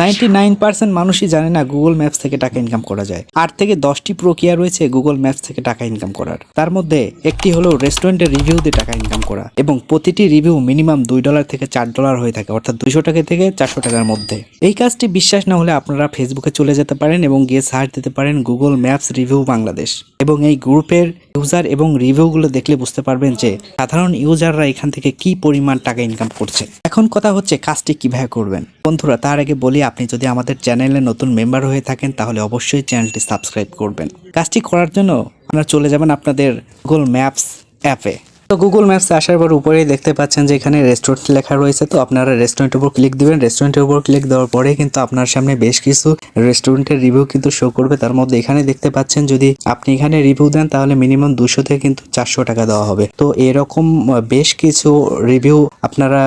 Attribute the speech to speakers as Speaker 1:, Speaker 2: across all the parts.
Speaker 1: Ninety nine percent মানুষই জানে না গুগল ম্যাপস থেকে টাকা ইনকাম করা যায়। আট থেকে দশটি প্রক্রিয়া রয়েছে গুগল ম্যাপস থেকে টাকা ইনকাম করার। তার মধ্যে একটি হলো রেস্টুরেন্টের রিভিউ দিয়ে টাকা ইনকাম করা এবং প্রতিটি রিভিউ মিনিমাম দুই ডলার থেকে চার ডলার হয়ে থাকে, অর্থাৎ দুইশো টাকা থেকে চারশো টাকার মধ্যে। এই কাজটি বিশ্বাস না হলে আপনারা ফেসবুকে চলে যেতে পারেন এবং গিয়ে সার্চ দিতে পারেন গুগল ম্যাপস রিভিউ বাংলাদেশ। এবং এই গ্রুপের ইউজার এবং রিভিউগুলো দেখলে বুঝতে পারবেন যে সাধারণ ইউজাররা এখান থেকে কি পরিমাণ টাকা ইনকাম করছে। এখন কথা হচ্ছে কাজটি কীভাবে করবেন। বন্ধুরা, তার আগে বলি আপনি যদি আমাদের চ্যানেলে নতুন মেম্বার হয়ে থাকেন, তাহলে অবশ্যই চ্যানেলটি সাবস্ক্রাইব করবেন। কাজটি করার জন্য আপনারা চলে যাবেন আপনাদের গুগল ম্যাপস অ্যাপে তো গুগল ম্যাপসে আসার পর উপরেই দেখতে পাচ্ছেন যে এখানে রেস্টুরেন্ট লেখা রয়েছে। তো আপনারা রেস্টুরেন্টের উপর ক্লিক দিবেন। রেস্টুরেন্টের উপর ক্লিক দেওয়ার পরে কিন্তু আপনার সামনে বেশ কিছু রেস্টুরেন্টের রিভিউ কিন্তু শো করবে। তার মধ্যে এখানে দেখতে পাচ্ছেন যদি আপনি এখানে রিভিউ দেন, তাহলে মিনিমাম দুশো থেকে কিন্তু চারশো টাকা দেওয়া হবে। তো এরকম বেশ কিছু রিভিউ আপনারা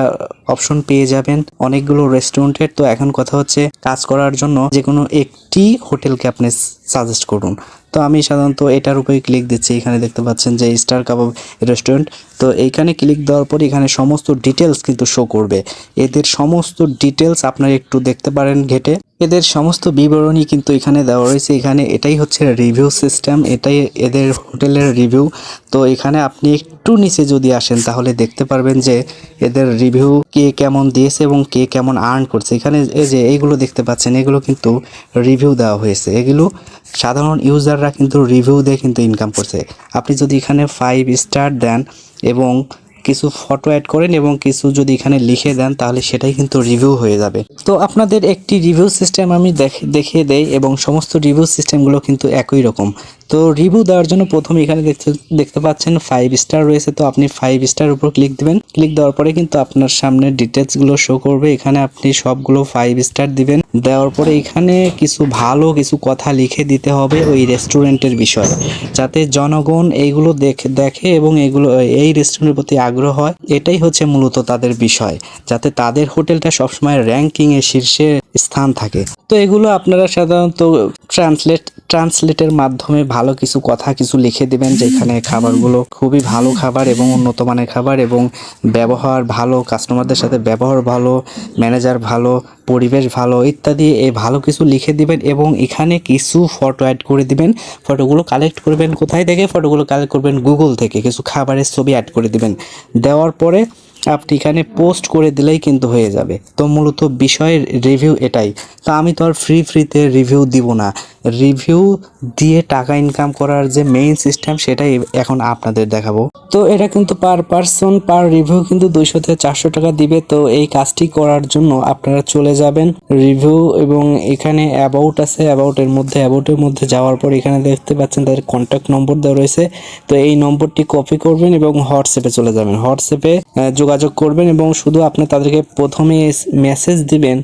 Speaker 1: অপশন পেয়ে যাবেন অনেকগুলো রেস্টুরেন্টের তো এখন কথা হচ্ছে কাজ করার জন্য যে কোনো একটি হোটেলকে আপনি সাজেস্ট করুন। তো আমি সাধারণত এটার উপরে ক্লিক দিচ্ছি। এখানে দেখতে পাচ্ছেন যে স্টার কাবাব রেস্টুরেন্ট তো এইখানে ক্লিক দেওয়ার পর এখানে সমস্ত ডিটেলস কিন্তু শো করবে। এদের সমস্ত ডিটেলস আপনারা একটু দেখতে পারেন ঘেটে এদের সমস্ত বিবরণী কিন্তু এখানে দেওয়া রয়েছে। এখানে এটাই হচ্ছে রিভিউ সিস্টেম এটাই এদের হোটেলের রিভিউ তো এখানে আপনি একটু নিচে যদি আসেন, তাহলে দেখতে পারবেন যে এদের রিভিউ কে কেমন দিয়েছে এবং কে কেমন আর্ন করছে। এখানে এই যে এইগুলো দেখতে পাচ্ছেন, এগুলো কিন্তু রিভিউ দেওয়া হয়েছে। এগুলো সাধারণ ইউজাররা কিন্তু রিভিউ দিয়ে কিন্তু ইনকাম করছে। আপনি যদি এখানে ফাইভ স্টার দেন এবং কিছু ফটো অ্যাড করেন এবং কিছু যদি এখানে লিখে দেন, তাহলে সেটাই কিন্তু রিভিউ হয়ে যাবে। তো আপনাদের একটি রিভিউ সিস্টেম আমি দেখ- দেখিয়ে দেই এবং সমস্ত রিভিউ সিস্টেমগুলো কিন্তু একই রকম। তো রিভিউ দেওয়ার জন্য প্রথমে এখানে দেখতে দেখতে পাচ্ছেন ফাইভ স্টার রয়েছে, তো আপনি ফাইভ স্টার উপর ক্লিক দেবেন। ক্লিক দেওয়ার পরে কিন্তু আপনার সামনে ডিটেলসগুলো শো করবে। এখানে আপনি সবগুলো ফাইভ স্টার দিবেন। দেওয়ার পরে এখানে কিছু ভালো কিছু কথা লিখে দিতে হবে ওই রেস্টুরেন্টের বিষয়ে, যাতে জনগণ এইগুলো দেখে দেখে এবং এগুলো, এই রেস্টুরেন্টের প্রতি আগ্রহ হয়, এটাই হচ্ছে মূলত তাদের বিষয়, যাতে তাদের হোটেলটা সবসময় র্যাঙ্কিংয়ে শীর্ষে স্থান থাকে। তো এগুলো আপনারা সাধারণত ট্রান্সলেট ট্রান্সলেটের মাধ্যমে ভালো কিছু কথা কিছু লিখে দেবেন, যেখানে খাবারগুলো খুবই ভালো খাবার এবং উন্নত মানের খাবার এবং ব্যবহার ভালো কাস্টমারদের সাথে ব্যবহার ভালো ম্যানেজার ভালো, পরিবেশ ভালো ইত্যাদি এই ভালো কিছু লিখে দিবেন এবং এখানে কিছু ফটো অ্যাড করে দিবেন। ফটোগুলো কালেক্ট করবেন কোথায় থেকে? ফটোগুলো কালেক্ট করবেন গুগল থেকে। কিছু খাবারের ছবি অ্যাড করে দিবেন। দেওয়ার পরে আপনি এখানে পোস্ট করে দিলেই কিন্তু হয়ে যাবে। তো মূলত বিষয়ের রিভিউ এটাই। তো আমি তো আর ফ্রি ফ্রিতে রিভিউ দিব না। রিভিউ দিয়ে টাকা ইনকাম করার যে মেইন সিস্টেম সেটাই এখন আপনাদের দেখাবো। তো এটা কিন্তু পার পারসন পার রিভিউ কিন্তু দুইশো থেকে চারশো টাকা দিবে। তো এই কাজটি করার জন্য আপনারা চলে যাবেন রিভিউ এবং এখানে অ্যাবাউট আছে। অ্যাবাউটের মধ্যে অ্যাবাউটের মধ্যে যাওয়ার পর এখানে দেখতে পাচ্ছেন তাদের কন্ট্যাক্ট নম্বর দেওয়া রয়েছে। তো এই নম্বরটি কপি করবেন এবং হোয়াটসঅ্যাপে চলে যাবেন। হোয়াটসঅ্যাপে যোগাযোগ করবেন এবং শুধু আপনি তাদেরকে প্রথমে মেসেজ দিবেন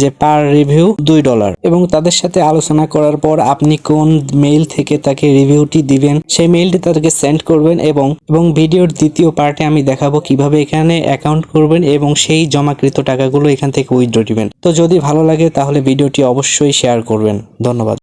Speaker 1: যে পার রিভিউ দুই ডলার এবং তাদের সাথে আলোচনা করার পর আপনি কোন মেইল থেকে তাকে রিভিউটি দিবেন, সেই মেইলটি তাদেরকে সেন্ড করবেন এবং এবং ভিডিওর দ্বিতীয় পার্টে আমি দেখাবো কীভাবে এখানে অ্যাকাউন্ট করবেন এবং সেই জমাকৃত টাকাগুলো এখান থেকে উইথড্র দিবেন। তো যদি ভালো লাগে তাহলে ভিডিওটি অবশ্যই শেয়ার করবেন। ধন্যবাদ।